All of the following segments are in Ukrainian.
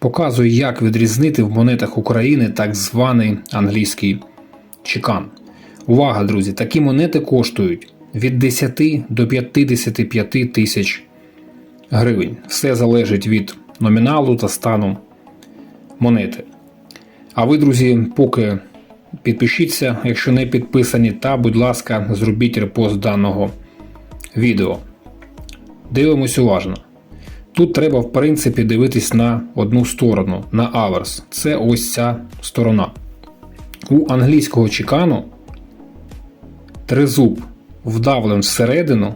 Показую, як відрізнити в монетах України так званий англійський чекан. Увага, друзі! Такі монети коштують від 10 до 55 тисяч гривень. Все залежить від номіналу та стану монети. А ви, друзі, поки підпишіться, якщо не підписані, та, будь ласка, зробіть репост даного відео. Дивимось уважно. Тут треба, в принципі, дивитись на одну сторону, на аверс. Це ось ця сторона. У англійського чекану тризуб вдавлен всередину,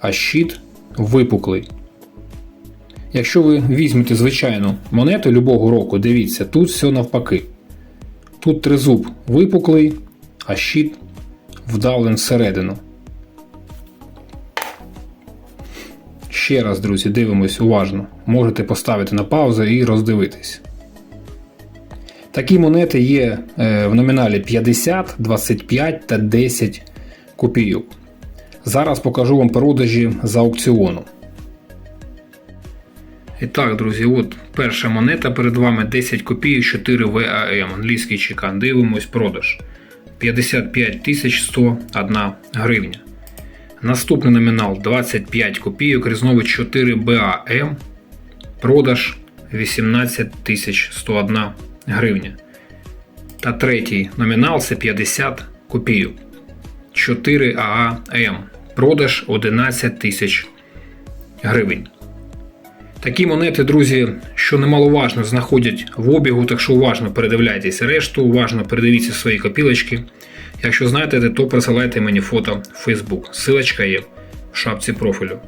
а щит випуклий. Якщо ви візьмете звичайну монету любого року, дивіться, тут все навпаки. Тут тризуб випуклий, а щит вдавлен всередину. Ще раз, друзі, дивимось уважно. Можете поставити на паузу і роздивитись. Такі монети є е, в номіналі 50, 25 та 10 копійок. Зараз покажу вам продажі з аукціону. І так, друзі, от перша монета перед вами 10 копійок 4 ВАМ, англійський чекан. Дивимось продаж. 55 101 гривня. Наступний номінал 25 копійок, різновид 4 БАМ. Продаж 18 101 гривня. Та третій номінал це 50 копійок. 4 ААМ. Продаж 11 тисяч гривень. Такі монети, друзі, що немаловажно, знаходять в обігу, так що уважно передивляйтесь решту, уважно передивіться свої копілочки. Якщо знаєте, то присилайте мені фото в Facebook. Силочка є в шапці профілю.